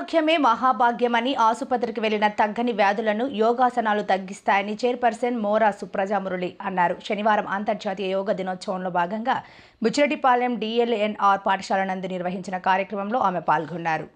ఆరోగ్యమే మహాభాగ్యమని ఆసుపత్రికి వెళ్ళిన తగ్గని వ్యాధులను యోగాసనాలు తగ్గిస్తాయని చైర్పర్సన్ మోరా సుప్రజామురళి అన్నారు. శనివారం అంతర్జాతీయ యోగా దినోత్సవంలో భాగంగా బుచ్చిరెడ్డిపాలెం డిఎల్ఎన్ఆర్ పాఠశాల నందు నిర్వహించిన కార్యక్రమంలో ఆమె పాల్గొన్నారు.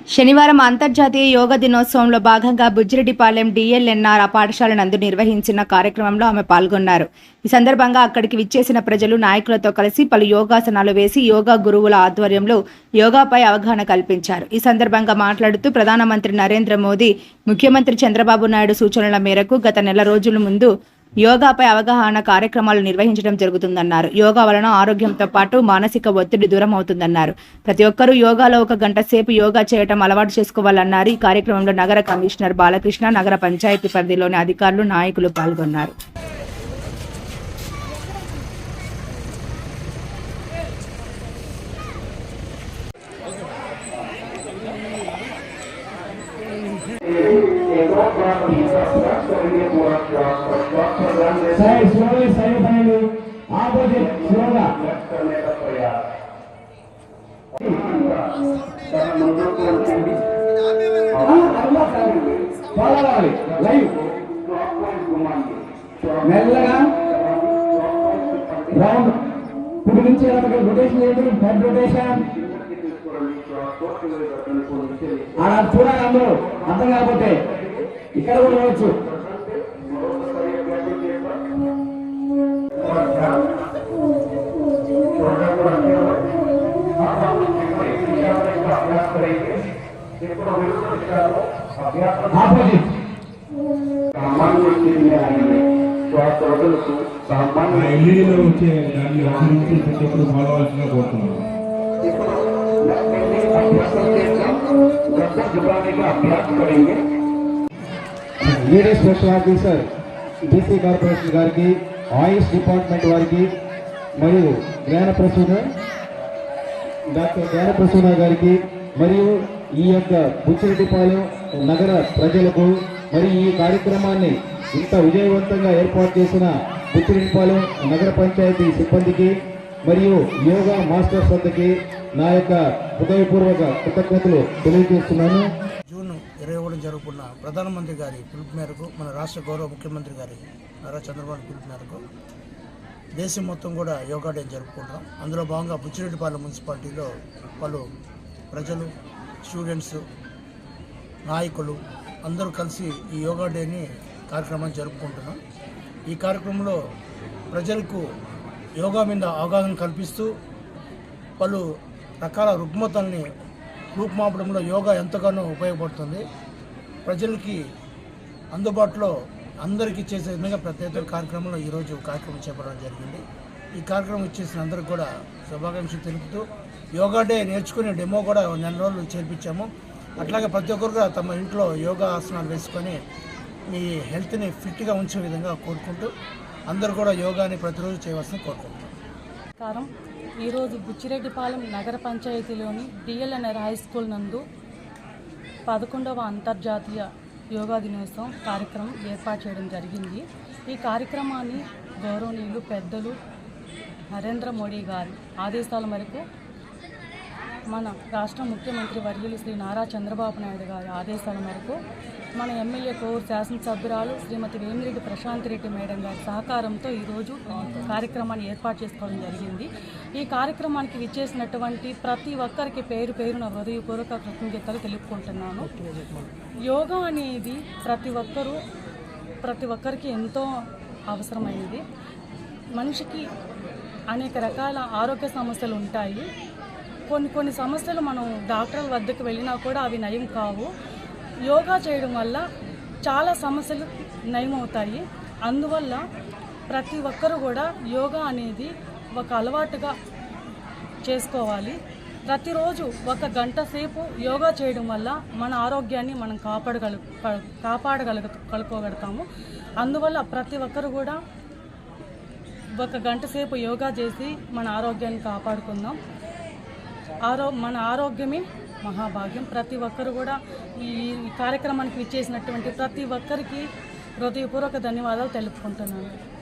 శనివారం అంతర్జాతీయ యోగా దినోత్సవంలో భాగంగా బుజ్జిరెడ్డిపాలెం డిఎల్ఎన్ఆర్ పాఠశాల నందు నిర్వహించిన కార్యక్రమంలో ఆమె పాల్గొన్నారు. ఈ సందర్భంగా అక్కడికి విచ్చేసిన ప్రజలు నాయకులతో కలిసి పలు యోగాసనాలు వేసి యోగా గురువుల ఆధ్వర్యంలో యోగాపై అవగాహన కల్పించారు. ఈ సందర్భంగా మాట్లాడుతూ ప్రధానమంత్రి నరేంద్ర మోదీ ముఖ్యమంత్రి చంద్రబాబు నాయుడు సూచనల మేరకు గత నెల రోజుల ముందు యోగాపై అవగాహన కార్యక్రమాలు నిర్వహించడం జరుగుతుందన్నారు. యోగా వలన ఆరోగ్యంతో పాటు మానసిక ఒత్తిడి దూరం అవుతుందన్నారు. ప్రతి ఒక్కరూ యోగాలో ఒక గంట సేపు యోగా చేయటం అలవాటు చేసుకోవాలన్నారు. ఈ కార్యక్రమంలో నగర కమిషనర్ బాలకృష్ణ నగర పంచాయతీ పరిధిలోని అధికారులు నాయకులు పాల్గొన్నారు. ఆపోజిట్ స్లోగా లైవ్. మెల్లగా రౌండ్. ఇప్పుడు నుంచి రొటేషన్ చేయండి హెడ్ రొటేషన్ అలా చూడాలి అందరూ. అర్థం కాకపోతే ఇక్కడ కూడా వచ్చే దాన్ని ప్రతి ఒక్కరు అవ్వాల్సిందిగా కోరుతున్నాను. Video special officer BC corporation గారికి ఆయుష్ డిపార్ట్మెంట్ వారికి మరియు జ్ఞాన ప్రసూన డాక్టర్ జ్ఞాన ప్రసూన గారికి మరియు ఈ యొక్క బుచ్చిరెడ్డిపాలెం నగర ప్రజలకు మరియు ఈ కార్యక్రమాన్ని ఇంత విజయవంతంగా ఏర్పాటు చేసిన బుచ్చిరెడ్డిపాలెం నగర పంచాయతీ సిబ్బందికి మరియు యోగా మాస్టర్స్ వద్దకి నా యొక్క హృదయపూర్వక కృతజ్ఞతలు తెలియజేస్తున్నాను. జూన్ ఇరవై ఒకటి జరుగుతున్న ప్రధానమంత్రి గారి పిలుపు మేరకు మన రాష్ట్ర గౌరవ ముఖ్యమంత్రి గారి నారా చంద్రబాబు పిలుపు మేరకు దేశం మొత్తం కూడా యోగా డే జరుపుకుంటాం అందులో భాగంగా బుచ్చిరెడ్డిపాలెం మున్సిపాలిటీలో పలు ప్రజలు స్టూడెంట్స్ నాయకులు అందరూ కలిసి ఈ యోగా డేని కార్యక్రమాన్ని జరుపుకుంటున్నాం. ఈ కార్యక్రమంలో ప్రజలకు యోగా మీద అవగాహన కల్పిస్తూ పలు రకాల రుగ్మతల్ని రూపుమాపడంలో యోగా ఎంతగానో ఉపయోగపడుతుంది. ప్రజలకి అందుబాటులో అందరికీ చేసే విధంగా ప్రత్యేక కార్యక్రమంలో ఈరోజు కార్యక్రమం చేపట్టడం జరిగింది. ఈ కార్యక్రమం ఇచ్చేసిన అందరికి కూడా శుభాకాంక్షలు తెలుపుతూ యోగా డే నేర్చుకునే డెమో కూడా నెల రోజులు చేర్పించాము. అట్లాగే ప్రతి ఒక్కరు తమ ఇంట్లో యోగా ఆసనాలు వేసుకొని మీ హెల్త్ని ఫిట్గా ఉంచే విధంగా కోరుకుంటూ అందరూ కూడా యోగాని ప్రతిరోజు చేయవలసిన కోరుకుంటున్నాం. ఈరోజు బుచ్చిరెడ్డిపాలెం నగర పంచాయతీలోని డిఎల్ఎన్ఆర్ హై స్కూల్ నందు పదకొండవ అంతర్జాతీయ యోగా దినోత్సవం కార్యక్రమం ఏర్పాటు చేయడం జరిగింది. ఈ కార్యక్రమాన్ని గౌరవనీయులు పెద్దలు నరేంద్ర మోడీ గారి ఆదేశాల మేరకు మన రాష్ట్ర ముఖ్యమంత్రి వర్యులు శ్రీ నారా చంద్రబాబు నాయుడు గారి ఆదేశాల మేరకు మన ఎమ్మెల్యే కోవూరు శాసనసభ్యురాలు శ్రీమతి వేమిరెడ్డి ప్రశాంత్ రెడ్డి మేడం గారి సహకారంతో ఈరోజు కార్యక్రమాన్ని ఏర్పాటు చేసుకోవడం జరిగింది. ఈ కార్యక్రమానికి విచ్చేసినటువంటి ప్రతి ఒక్కరికి పేరు పేరున హృదయపూర్వక కృతజ్ఞతలు తెలుపుకుంటున్నాను. యోగా అనేది ప్రతి ఒక్కరూ ప్రతి ఒక్కరికి ఎంతో అవసరమైనది. మనిషికి అనేక రకాల ఆరోగ్య సమస్యలు ఉంటాయి. కొన్ని కొన్ని సమస్యలు మనం డాక్టర్ల వద్దకు వెళ్ళినా కూడా అవి నయం కావు. యోగా చేయడం వల్ల చాలా సమస్యలు నయం అవుతాయి అందువల్ల ప్రతి ఒక్కరు కూడా యోగా అనేది ఒక అలవాటుగా చేసుకోవాలి. ప్రతిరోజు ఒక గంట సేపు యోగా చేయడం వల్ల మన ఆరోగ్యాన్ని మనం కాపాడగల కాపాడగలుగు కలుకోగలుగుతాము అందువల్ల ప్రతి ఒక్కరు కూడా ఒక గంట సేపు యోగా చేసి మన ఆరోగ్యాన్ని కాపాడుకుందాం. ఆరో మన ఆరోగ్యమే మహాభాగ్యం. ప్రతి ఒక్కరు కూడా ఈ కార్యక్రమానికి విచ్చేసినటువంటి ప్రతి ఒక్కరికి హృదయపూర్వక ధన్యవాదాలు తెలుపుకుంటున్నాను.